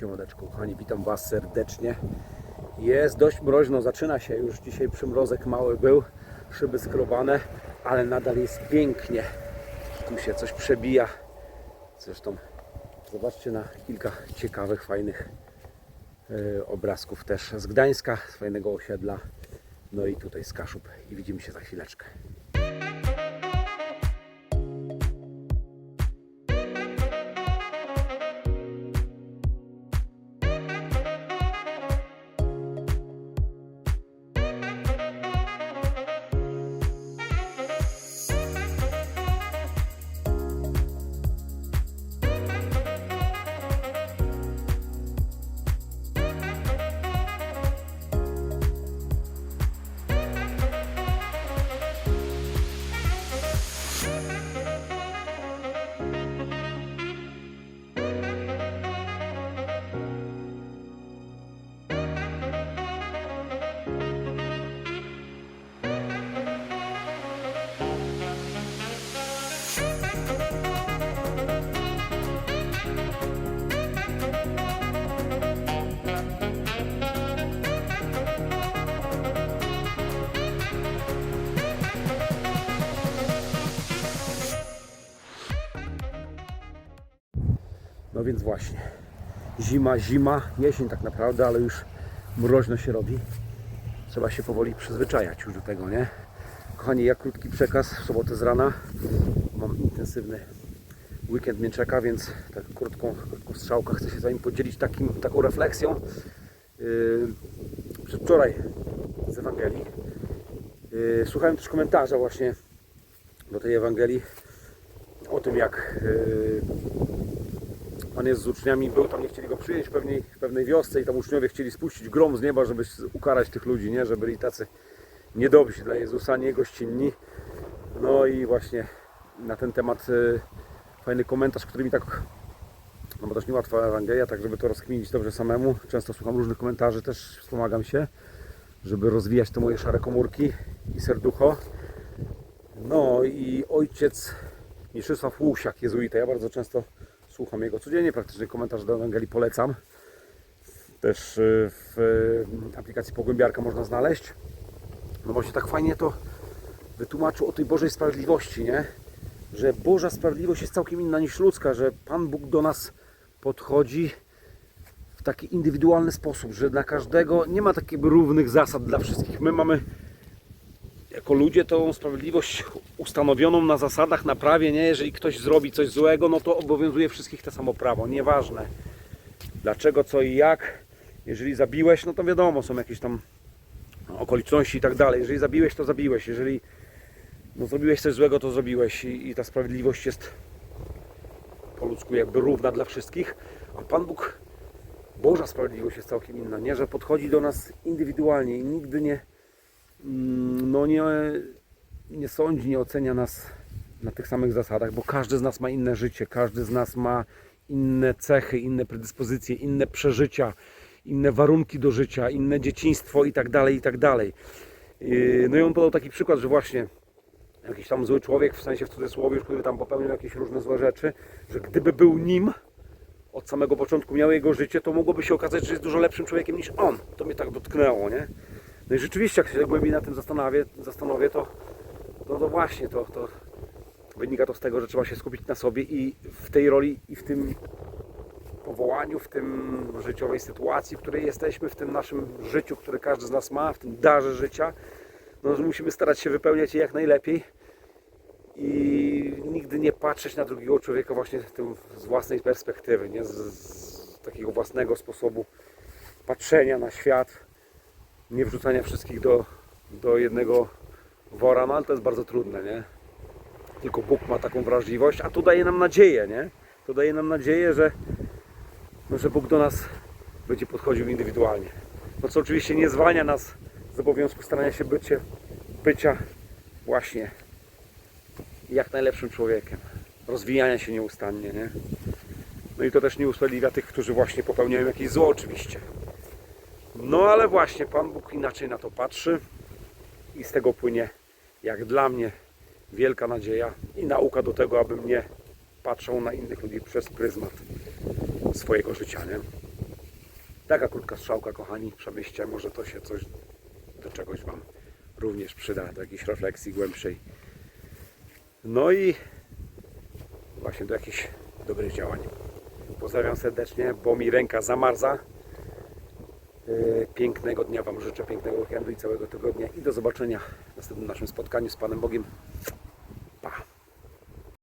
Siemoneczko, kochani, witam Was serdecznie. Jest dość mroźno, zaczyna się już dzisiaj przymrozek mały był, szyby skrobane, ale nadal jest pięknie. Tu się coś przebija. Zresztą zobaczcie na kilka ciekawych, fajnych e, obrazków też z Gdańska, z fajnego osiedla. No i tutaj z Kaszub i widzimy się za chwileczkę. No więc właśnie, zima, zima, jesień tak naprawdę, ale już mroźno się robi. Trzeba się powoli przyzwyczajać już do tego, nie? Kochani, ja krótki przekaz w sobotę z rana. Mam intensywny weekend mnie czeka, więc tak krótką, krótką strzałkę chcę się z Wami podzielić takim, taką refleksją. Yy, przedwczoraj z Ewangelii. Yy, słuchałem też komentarza właśnie do tej Ewangelii o tym, jak yy, Pan jest z uczniami, był tam, nie chcieli go przyjąć w pewnej, w pewnej wiosce i tam uczniowie chcieli spuścić grom z nieba, żeby ukarać tych ludzi, nie? Że byli tacy niedobrzy dla Jezusa, niegościnni. No i właśnie na ten temat y, fajny komentarz, który mi tak, no bo też niełatwa Ewangelia, tak żeby to rozkminić dobrze samemu. Często słucham różnych komentarzy, też wspomagam się, żeby rozwijać te moje szare komórki i serducho. No i ojciec Mieczysław Łusiak, jezuita, ja bardzo często słucham jego codziennie, praktycznie komentarz do Ewangelii polecam. Też y, w y, aplikacji Pogłębiarka można znaleźć. No właśnie tak fajnie to wytłumaczył o tej Bożej Sprawiedliwości, nie? Że Boża Sprawiedliwość jest całkiem inna niż ludzka, że Pan Bóg do nas podchodzi w taki indywidualny sposób, że dla każdego nie ma takich równych zasad dla wszystkich. My mamy jako ludzie tą sprawiedliwość ustanowioną na zasadach, na prawie, nie? Jeżeli ktoś zrobi coś złego, no to obowiązuje wszystkich to samo prawo, nieważne dlaczego, co i jak. Jeżeli zabiłeś, no to wiadomo, są jakieś tam okoliczności i tak dalej. Jeżeli zabiłeś, to zabiłeś. Jeżeli no, zrobiłeś coś złego, to zrobiłeś i, i ta sprawiedliwość jest po ludzku jakby równa dla wszystkich. A Pan Bóg, Boża sprawiedliwość jest całkiem inna, nie? Że podchodzi do nas indywidualnie i nigdy nie no nie, nie sądzi, nie ocenia nas na tych samych zasadach, bo każdy z nas ma inne życie, każdy z nas ma inne cechy, inne predyspozycje, inne przeżycia, inne warunki do życia, inne dzieciństwo i tak dalej, i tak dalej. Yy, No i on podał taki przykład, że właśnie jakiś tam zły człowiek, w sensie w cudzysłowie, który tam popełnił jakieś różne złe rzeczy, że gdyby był nim, od samego początku miał jego życie, to mogłoby się okazać, że jest dużo lepszym człowiekiem niż on. To mnie tak dotknęło, nie? No i rzeczywiście, jak się głębiej na tym zastanowię, zastanowię to, no to właśnie, to, to wynika to z tego, że trzeba się skupić na sobie i w tej roli, i w tym powołaniu, w tym życiowej sytuacji, w której jesteśmy, w tym naszym życiu, które każdy z nas ma, w tym darze życia, no, musimy starać się wypełniać je jak najlepiej i nigdy nie patrzeć na drugiego człowieka właśnie tym, z własnej perspektywy, nie? Z, z takiego własnego sposobu patrzenia na świat, nie wrzucania wszystkich do, do jednego wora, no ale to jest bardzo trudne, nie? Tylko Bóg ma taką wrażliwość, a tu daje nam nadzieję, nie? To daje nam nadzieję, że, no, że Bóg do nas będzie podchodził indywidualnie. No co oczywiście nie zwalnia nas z obowiązku starania się bycie, bycia właśnie jak najlepszym człowiekiem. Rozwijania się nieustannie, nie? No i to też nie usprawiedliwia tych, którzy właśnie popełniają jakieś zło oczywiście. No ale właśnie Pan Bóg inaczej na to patrzy i z tego płynie, jak dla mnie, wielka nadzieja i nauka do tego, abym nie patrzył na innych ludzi przez pryzmat swojego życia, nie? Taka krótka strzałka, kochani, przemyślcie, może to się coś do czegoś Wam również przyda, do jakiejś refleksji głębszej. No i właśnie do jakichś dobrych działań. Pozdrawiam serdecznie, bo mi ręka zamarza. Yy, Pięknego dnia Wam życzę, pięknego weekendu i całego tygodnia i do zobaczenia w następnym naszym spotkaniu z Panem Bogiem.